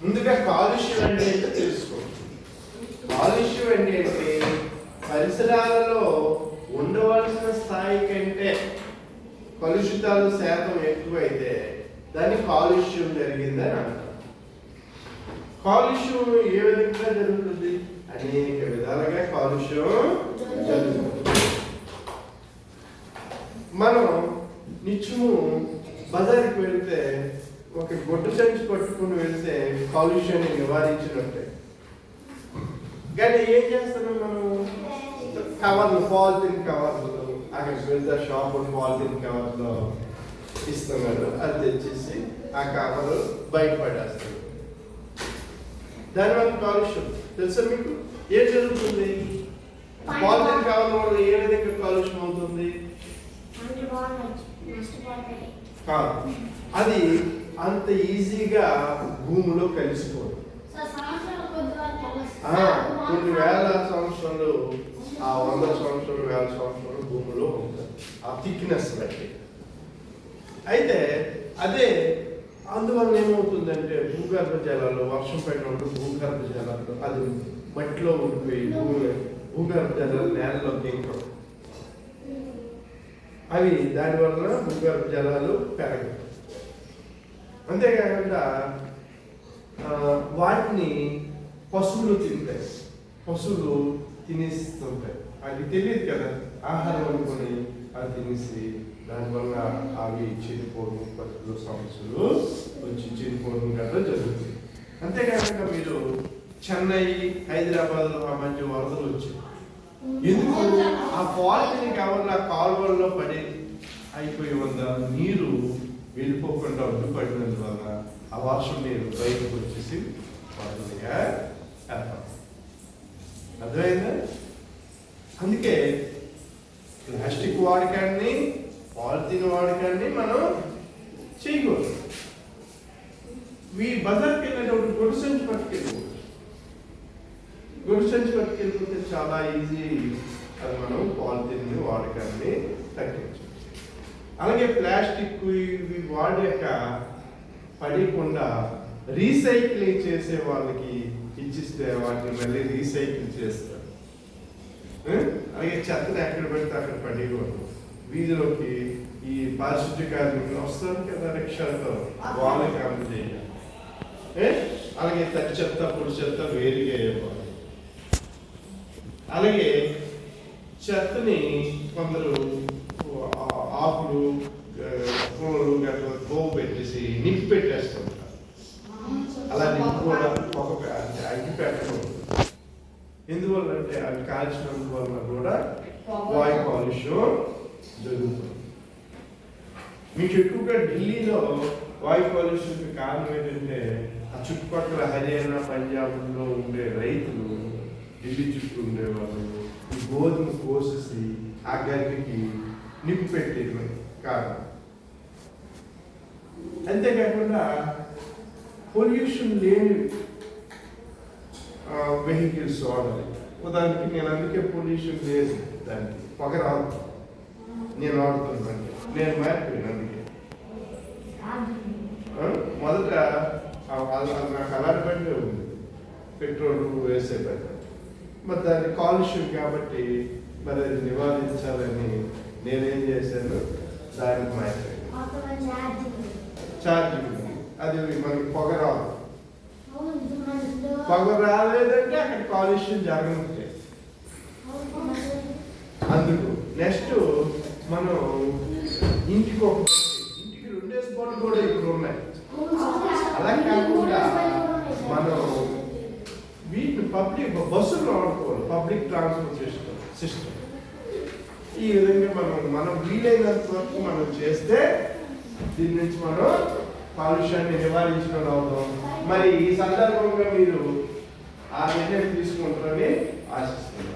ముందుగా కాలుష్యం అంటే ఏంటో తెలుసుకో కాలుష్యం అంటే ఏంటి? పరిసరాలలో ఉండవలసిన స్థాయి కంటే కలుషితాలు శాతం ఎక్కువైతే దాన్ని కాలుష్యం జరిగిందని అంటారు. కాలుష్యం ఏ విధంగా జరుగుతుంది? అనేక విధాలుగా కాలుష్యం జరుగుతుంది. మనం నిత్యము బజార్కి వెళ్తే ఒక గొడ్డు సంచి పట్టుకుని వెళ్తే కాలుష్యాన్ని నివారించినట్టే. కానీ ఏం చేస్తున్నాం మనం కవర్లు పాలిథిన్ కవర్లు అక్కడికి వెళ్తే షాప్ పాలిథిన్ కవర్లో ఇస్తున్నారు అది తెచ్చేసి ఆ కవర్ బయట పడేస్తారు దానివల్ల కాలుష్యం. తెలుసా మీకు? ఏం జరుగుతుంది? పాలిథిన్ కవర్ల వల్ల ఏ విధంగా కాలుష్యం అవుతుంది? కాదు. అది అంత ఈజీగా భూమిలో కలిసిపోదు. కొన్ని వేల సంవత్సరాలు ఆ వంద సంవత్సరాలు వేల సంవత్సరాలు భూమిలో ఉంటుంది ఆ థిక్నెస్ బట్టి. అయితే అదే అందువల్ల ఏమవుతుందంటే భూగర్భ జలాలు వర్షం పడినప్పుడు భూగర్భ జలాలు అది మట్టిలో ఉండిపోయి భూమి భూగర్భ జలాలు నేలలో దింకడం అవి దానివల్ల భూగర్భ జలాలు పెరగవు అంతేకాకుండా వాటిని పశువులు తింటాయి. పశువులు తినేస్తుంటాయి. అది తెలియదు కదా ఆహారం అనుకుని అది తినేసి దానివల్ల అవి చనిపోవడం పశువులు సమస్యలు వచ్చి చనిపోవడం కదా జరుగుతుంది. అంతేకాకుండా మీరు చెన్నై హైదరాబాద్ ఆ మధ్య వరదలు వచ్చాయి. ఎందుకు? ఆ పాలిథిన్ కవర్ల కాలువల్లో పడి అయిపోయి ఉందా నీరు వెళ్ళిపోకుండా అడ్డుపడినందువల్ల ఆ వర్షం నీరు బయటకు వచ్చేసి పడుతుందిగా ఏర్పడుతుంది అర్థమైందా? అందుకే ప్లాస్టిక్ వాడకాన్ని పాలిథిన్ వాడకాన్ని మనం చేయకూడదు. మీ బజార్కి వెళ్ళేటప్పుడు గొడుగు సంచి పట్టుకెళ్ళిపోవచ్చు గొడుగు సంచి పట్టుకెళ్ళిపోతే చాలా ఈజీ. అది మనం పాలిథిన్ వాడకాన్ని తగ్గించవచ్చు అలాగే ప్లాస్టిక్ ఇవి వాడాక పడకుండా రీసైక్లింగ్ చేసే వాళ్ళకి ఇచ్చిస్తే వాటిని మళ్ళీ రీసైకిల్ చేస్తారు. అలాగే చెత్తను ఎక్కడ పెడితే అక్కడ పడేయకూడదు. వీధిలోకి ఈ పారిశుద్ధ్య కార్మికులు వస్తారు కదా రిక్షాలతో వాళ్ళకి అందజేయాలి అలాగే తడి చెత్త పొడి చెత్త వేరుగా అలాగే చెత్తని కొందరు ఆకులు ఆ, పూలు గట్రా పోగు పెట్టేసి నింపి పెట్టేస్తుంటారు. అలా నింపుకోవడం ఒక అగ్గి పెట్టడం ఎందువల్ల అంటే అవి కాల్చినందువల్ల కూడా వాయు కాలుష్యం జరుగుతుంది. మీకు ఎక్కువగా ఢిల్లీలో వాయు కాలుష్యంకి కారణం ఏంటంటే ఆ చుట్టుపక్కల హర్యానా పంజాబ్లో ఉండే రైతులు ఢిల్లీ చుట్టూ ఉండేవాళ్ళు ఈ గోధుమ కోసేసి ఆ గడ్డికి నింపు పెట్టేది కారణం అంతేకాకుండా పొల్యూషన్ లేని వెహికల్స్ వాడాలి ఉదాహరణకి నేను అందుకే పొల్యూషన్ లేదు దానికి పొగ రాదు నేను వాడుతున్నాను నేను మారిపోయాను అందుకే ఆ, మొదట ఆ- అది అది నాకు అలాంటి బండి ఉంది పెట్రోల్ వేసే బండి మరి దాని కాలుష్యం కాబట్టి మరి అది నివారించాలని నేనేం చేశాను? దానికి మారిపోయాను ఛార్జింగ్. అది మనకి పొగ రాదు. పొగ రాలేదంటే అక్కడ కాలుష్యం జరగనుంటే. అందుకు నెక్స్ట్ మనం ఇంటికి ఒక ఇంటికి రెండే స్పాట్ కూడా ఇప్పుడు ఉన్నాయి. అలా కాకుండా మనం వీటిని పబ్లిక్ బస్సులు వాడుకోవాలి. Public transportation system. ఈ విధంగా మనం మనం వీలైనంత వరకు మనం చేస్తే దీని నుంచి మనం కాలుష్యాన్ని నివారించడం అవుతాం. మరి ఈ సందర్భంగా మీరు ఆ నిర్ణయం తీసుకుంటారని ఆశిస్తున్నాను.